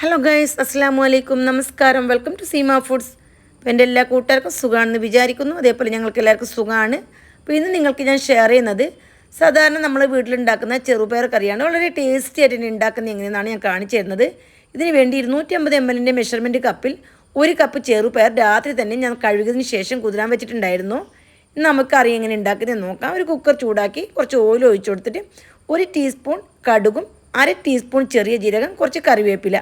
Hello guys അസ്സാം വലൈക്കും നമസ്കാരം വെൽക്കം ടു സീമ ഫുഡ്സ് അപ്പോൾ എന്റെ എല്ലാ കൂട്ടുകാർക്കും സുഖമാണെന്ന് വിചാരിക്കുന്നു. അതേപോലെ ഞങ്ങൾക്ക് എല്ലാവർക്കും സുഖമാണ്. അപ്പോൾ ഇന്ന് നിങ്ങൾക്ക് ഞാൻ ഷെയർ ചെയ്യുന്നത് സാധാരണ നമ്മൾ വീട്ടിലുണ്ടാക്കുന്ന ചെറുപയർ കറിയാണ്. വളരെ ടേസ്റ്റി ആയിട്ട് തന്നെ ഉണ്ടാക്കുന്നത് എങ്ങനെയെന്നാണ് ഞാൻ കാണിച്ചു തരുന്നത്. ഇതിന് വേണ്ടി ഇരുന്നൂറ്റി അമ്പത് എം എല്ലിന്റെ മെഷർമെന്റ് കപ്പിൽ ഒരു കപ്പ് ചെറുപയർ രാത്രി തന്നെ ഞാൻ കഴുകിയതിന് ശേഷം കുതിരാൻ വെച്ചിട്ടുണ്ടായിരുന്നു. ഇന്ന് നമുക്കറിയാം എങ്ങനെ ഉണ്ടാക്കുന്നത് നോക്കാം. ഒരു കുക്കർ ചൂടാക്കി കുറച്ച് ഓയിൽ ഒഴിച്ചു കൊടുത്തിട്ട് ഒരു ടീസ്പൂൺ കടുകും അര ടീസ്പൂൺ ചെറിയ ജീരകം കുറച്ച് കറിവേപ്പില.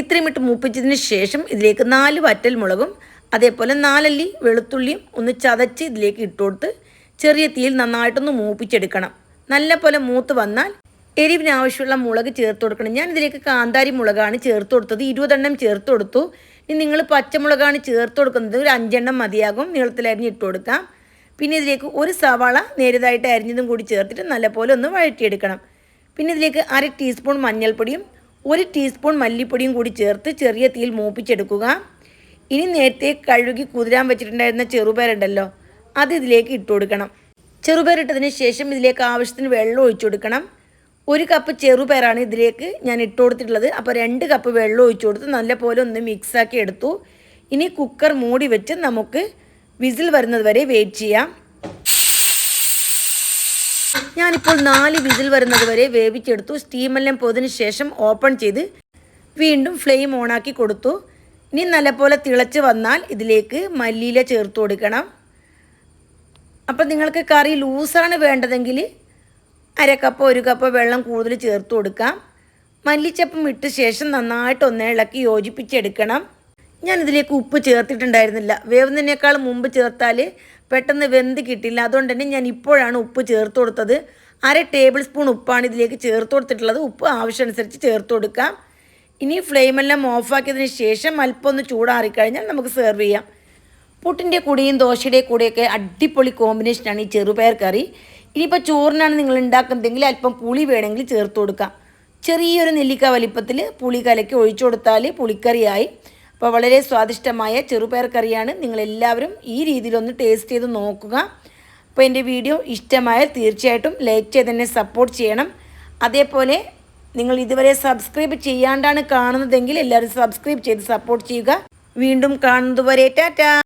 ഇത്രയും ഇട്ട് മൂപ്പിച്ചതിന് ശേഷം ഇതിലേക്ക് നാല് വറ്റൽ മുളകും അതേപോലെ നാലല്ലി വെളുത്തുള്ളിയും ഒന്ന് ചതച്ച് ഇതിലേക്ക് ഇട്ടുകൊടുത്ത് ചെറിയ തീയിൽ നന്നായിട്ടൊന്ന് മൂപ്പിച്ചെടുക്കണം. നല്ല പോലെ മൂത്ത് വന്നാൽ എരിവിന് ആവശ്യമുള്ള മുളക് ചേർത്ത് കൊടുക്കണം. ഞാൻ ഇതിലേക്ക് കാന്താരി മുളകാണ് ചേർത്ത് കൊടുത്തത്. ഇരുപതെണ്ണം ചേർത്ത് കൊടുത്തു. ഇനി നിങ്ങൾ പച്ചമുളകാണ് ചേർത്ത് കൊടുക്കുന്നത്. ഒരു അഞ്ചെണ്ണം മതിയാകും. നീളത്തിലരിഞ്ഞ് ഇട്ട് കൊടുക്കാം. പിന്നെ ഇതിലേക്ക് ഒരു സവാള നേരിയതായിട്ട് അരിഞ്ഞതും കൂടി ചേർത്തിട്ട് നല്ലപോലെ ഒന്ന് വഴറ്റിയെടുക്കണം. പിന്നെ ഇതിലേക്ക് അര ടീസ്പൂൺ മഞ്ഞൾപ്പൊടിയും ഒരു ടീസ്പൂൺ മല്ലിപ്പൊടിയും കൂടി ചേർത്ത് ചെറിയ തീയിൽ മൂപ്പിച്ചെടുക്കുക. ഇനി നേരത്തെ കഴുകി കുതിരാൻ വെച്ചിട്ടുണ്ടായിരുന്ന ചെറുപയറുണ്ടല്ലോ അത് ഇതിലേക്ക് ഇട്ട് കൊടുക്കണം. ചെറുപയർ ഇട്ടതിന് ശേഷം ഇതിലേക്ക് ആവശ്യത്തിന് വെള്ളം ഒഴിച്ചു കൊടുക്കണം. ഒരു കപ്പ് ചെറുപയറാണ് ഇതിലേക്ക് ഞാൻ ഇട്ട് കൊടുത്തിട്ടുള്ളത്. അപ്പോൾ രണ്ട് കപ്പ് വെള്ളം ഒഴിച്ചു കൊടുത്ത് നല്ലപോലെ ഒന്ന് മിക്സാക്കി എടുത്തു. ഇനി കുക്കർ മൂടി വെച്ച് നമുക്ക് വിസിൽ വരുന്നത് വരെ വെയിറ്റ് ചെയ്യാം. ഞാനിപ്പോൾ നാല് വിസിൽ വരുന്നത് വരെ വേവിച്ചെടുത്തു. സ്റ്റീമെല്ലാം പോയതിന് ശേഷം ഓപ്പൺ ചെയ്ത് വീണ്ടും ഫ്ലെയിം ഓണാക്കി കൊടുത്തു. ഇനി നല്ലപോലെ തിളച്ച് വന്നാൽ ഇതിലേക്ക് മല്ലിയില ചേർത്ത് കൊടുക്കണം. അപ്പം നിങ്ങൾക്ക് കറി ലൂസാണ് വേണ്ടതെങ്കിൽ അര കപ്പ് ഒരു കപ്പ് വെള്ളം കൂടുതൽ ചേർത്ത് കൊടുക്കാം. മല്ലിച്ചപ്പം ഇട്ട ശേഷം നന്നായിട്ട് ഒന്ന് ഇളക്കി യോജിപ്പിച്ചെടുക്കണം. ഞാൻ ഇതിലേക്ക് ഉപ്പ് ചേർത്തിട്ടുണ്ടായിരുന്നില്ല. വേവുന്നതിനേക്കാൾ മുമ്പ് ചേർത്താൽ പെട്ടെന്ന് വെന്ത് കിട്ടില്ല. അതുകൊണ്ട് തന്നെ ഞാൻ ഇപ്പോഴാണ് ഉപ്പ് ചേർത്ത് കൊടുത്തത്. അര ടേബിൾ സ്പൂൺ ഉപ്പാണ് ഇതിലേക്ക് ചേർത്ത് കൊടുത്തിട്ടുള്ളത്. ഉപ്പ് ആവശ്യമനുസരിച്ച് ചേർത്ത് കൊടുക്കാം. ഇനി ഫ്ലെയിമെല്ലാം ഓഫാക്കിയതിന് ശേഷം അല്പം ഒന്ന് ചൂടാറിക്കഴിഞ്ഞാൽ നമുക്ക് സെർവ് ചെയ്യാം. പുട്ടിന്റെ കൂടെയും ദോശയുടെ കൂടെയൊക്കെ അടിപൊളി കോമ്പിനേഷനാണ് ഈ ചെറുപയർ കറി. ഇനിയിപ്പോൾ ചോറിനാണ് നിങ്ങൾ ഉണ്ടാക്കുന്നതെങ്കിൽ അല്പം പുളി വേണമെങ്കിൽ ചേർത്ത് കൊടുക്കാം. ചെറിയൊരു നെല്ലിക്ക വലിപ്പത്തിൽ പുളി കലക്കി ഒഴിച്ചു കൊടുത്താൽ പുളിക്കറിയായി. അപ്പോൾ വളരെ സ്വാദിഷ്ടമായ ചെറുപയർ കറിയാണ്. നിങ്ങളെല്ലാവരും ഈ രീതിയിലൊന്ന് ടേസ്റ്റ് ചെയ്ത് നോക്കുക. അപ്പോൾ എന്റെ വീഡിയോ ഇഷ്ടമായാൽ തീർച്ചയായിട്ടും ലൈക്ക് ചെയ്ത് തന്നെ സപ്പോർട്ട് ചെയ്യണം. അതേപോലെ നിങ്ങൾ ഇതുവരെ സബ്സ്ക്രൈബ് ചെയ്യാണ്ടാണ് കാണുന്നതെങ്കിൽ എല്ലാവരും സബ്സ്ക്രൈബ് ചെയ്ത് സപ്പോർട്ട് ചെയ്യുക. വീണ്ടും കാണുന്നതുവരെ ടാറ്റാ!